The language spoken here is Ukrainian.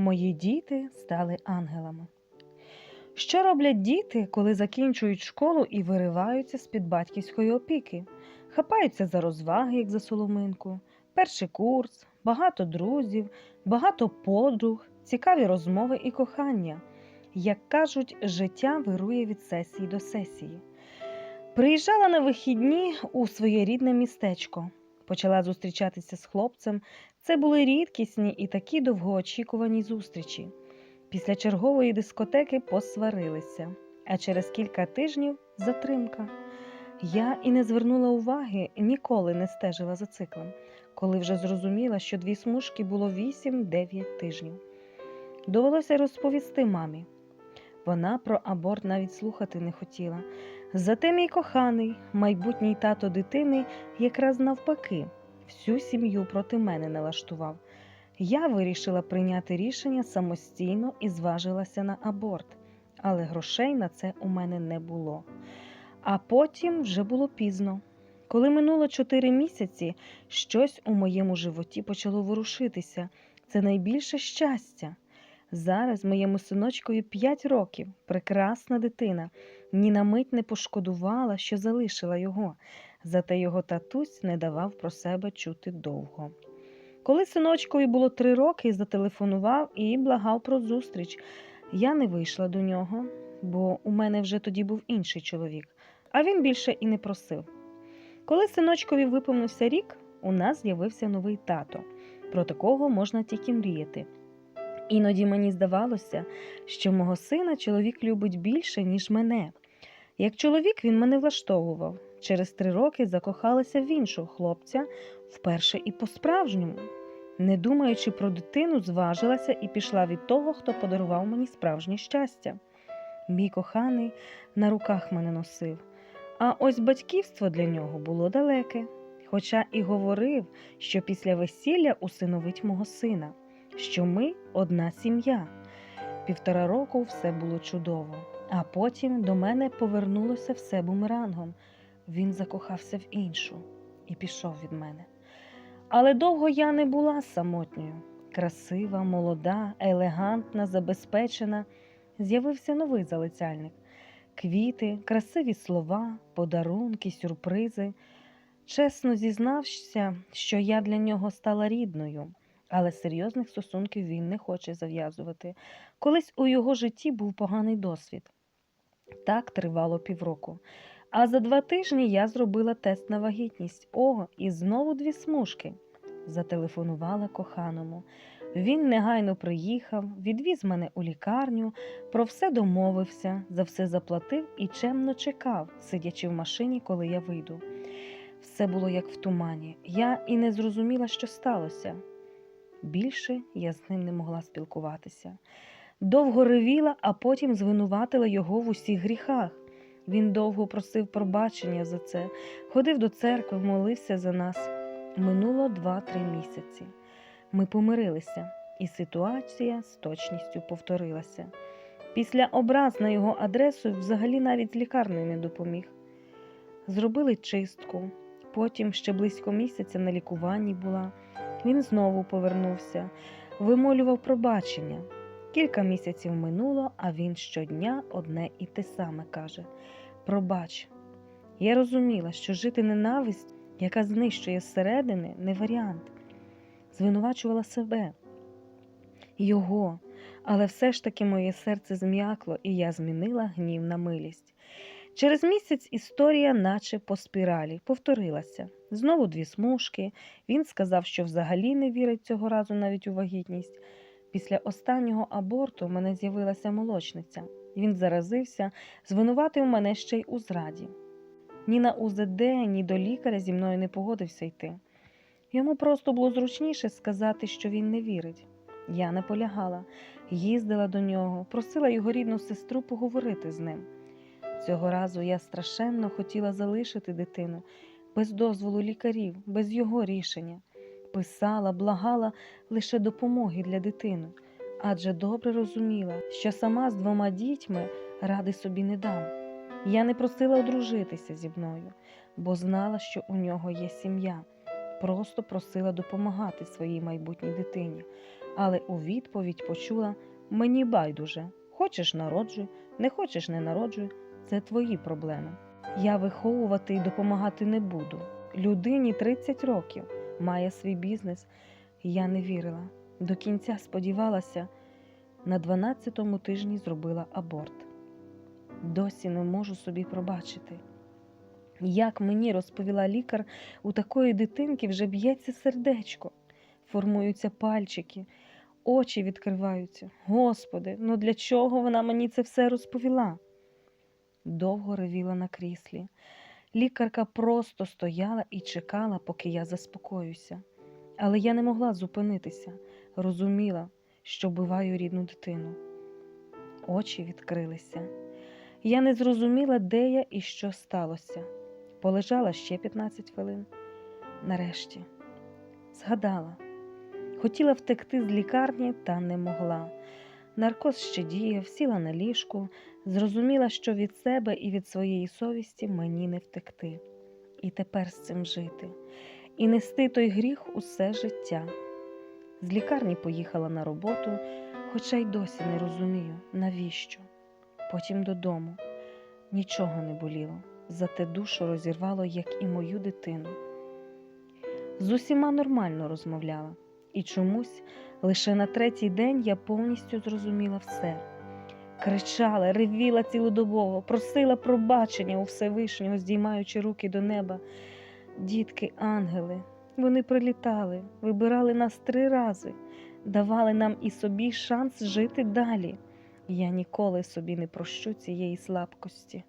Мої діти стали ангелами. Що роблять діти, коли закінчують школу і вириваються з-під батьківської опіки? Хапаються за розваги, як за соломинку, перший курс, багато друзів, багато подруг, цікаві розмови і кохання. Як кажуть, життя вирує від сесії до сесії. Приїжджала на вихідні у своє рідне містечко. Почала зустрічатися з хлопцем. Це були рідкісні і такі довгоочікувані зустрічі. Після чергової дискотеки посварилися, а через кілька тижнів затримка. Я і не звернула уваги, ніколи не стежила за циклом, коли вже зрозуміла, що дві смужки було 8-9 тижнів. Довелося розповісти мамі. Вона про аборт навіть слухати не хотіла. Зате мій коханий, майбутній тато дитини, якраз навпаки, всю сім'ю проти мене налаштував. Я вирішила прийняти рішення самостійно і зважилася на аборт, але грошей на це у мене не було. А потім вже було пізно. Коли минуло чотири місяці, щось у моєму животі почало ворушитися. Це найбільше щастя. Зараз моєму синочкові 5 років, прекрасна дитина, ні на мить не пошкодувала, що залишила його, зате його татусь не давав про себе чути довго. Коли синочкові було три роки, зателефонував і благав про зустріч. Я не вийшла до нього, бо у мене вже тоді був інший чоловік, а він більше і не просив. Коли синочкові виповнився рік, у нас з'явився новий тато. Про такого можна тільки мріяти. Іноді мені здавалося, що мого сина чоловік любить більше, ніж мене. Як чоловік він мене влаштовував. Через три роки закохалася в іншого хлопця вперше і по-справжньому. Не думаючи про дитину, зважилася і пішла від того, хто подарував мені справжнє щастя. Мій коханий на руках мене носив, а ось батьківство для нього було далеке, хоча і говорив, що після весілля усиновить мого сина, що ми одна сім'я. Півтора року все було чудово, а потім до мене повернулося все бумерангом. Він закохався в іншу і пішов від мене. Але довго я не була самотньою. Красива, молода, елегантна, забезпечена. З'явився новий залицяльник. Квіти, красиві слова, подарунки, сюрпризи. Чесно зізнався, що я для нього стала рідною, але серйозних стосунків він не хоче зав'язувати. Колись у його житті був поганий досвід. Так тривало півроку. А за два тижні я зробила тест на вагітність. О, і знову дві смужки. Зателефонувала коханому. Він негайно приїхав, відвіз мене у лікарню, про все домовився, за все заплатив і чемно чекав, сидячи в машині, коли я вийду. Все було як в тумані. Я і не зрозуміла, що сталося. Більше я з ним не могла спілкуватися. Довго ревіла, а потім звинуватила його в усіх гріхах. Він довго просив пробачення за це, ходив до церкви, молився за нас. Минуло два-три місяці. Ми помирилися, і ситуація з точністю повторилася. Після образ на його адресу взагалі навіть з лікарнею не допоміг. Зробили чистку, потім ще близько місяця на лікуванні була. Він знову повернувся, вимолював пробачення. Кілька місяців минуло, а він щодня одне і те саме каже: Пробач. Я розуміла, що жити ненависть, яка знищує зсередини, не варіант. Звинувачувала себе, його, але все ж таки моє серце зм'якло, і я змінила гнів на милість. Через місяць історія, наче по спіралі, повторилася. Знову дві смужки. Він сказав, що взагалі не вірить цього разу навіть у вагітність. Після останнього аборту в мене з'явилася молочниця. Він заразився, звинуватив мене ще й у зраді. Ні на УЗД, ні до лікаря зі мною не погодився йти. Йому просто було зручніше сказати, що він не вірить. Я наполягала, їздила до нього, просила його рідну сестру поговорити з ним. Цього разу я страшенно хотіла залишити дитину без дозволу лікарів, без його рішення. Писала, благала лише допомоги для дитини, адже добре розуміла, що сама з двома дітьми ради собі не дам. Я не просила одружитися зі мною, бо знала, що у нього є сім'я. Просто просила допомагати своїй майбутній дитині, але у відповідь почула мені байдуже. Хочеш народжуй, не хочеш не народжуй. Це твої проблеми. Я виховувати і допомагати не буду. Людині 30 років, має свій бізнес. Я не вірила. До кінця сподівалася, на 12-му тижні зробила аборт. Досі не можу собі пробачити. Як мені розповіла лікар, у такої дитинки вже б'ється сердечко, формуються пальчики, очі відкриваються. Господи, ну для чого вона мені це все розповіла? Довго ревіла на кріслі. Лікарка просто стояла і чекала, поки я заспокоюся. Але я не могла зупинитися, розуміла, що вбиваю рідну дитину. Очі відкрилися. Я не зрозуміла, де я і що сталося. Полежала ще 15 хвилин. Нарешті згадала. Хотіла втекти з лікарні, та не могла. Наркоз ще діяв, сіла на ліжку, зрозуміла, що від себе і від своєї совісті мені не втекти. І тепер з цим жити, і нести той гріх усе життя. З лікарні поїхала на роботу, хоча й досі не розумію, навіщо. Потім додому. Нічого не боліло, зате душу розірвало, як і мою дитину. З усіма нормально розмовляла, і чомусь лише на третій день я повністю зрозуміла все. Кричала, ревіла цілодобово, просила пробачення у Всевишнього, здіймаючи руки до неба. Дітки, ангели, вони прилітали, вибирали нас три рази, давали нам і собі шанс жити далі. Я ніколи собі не прощу цієї слабкості.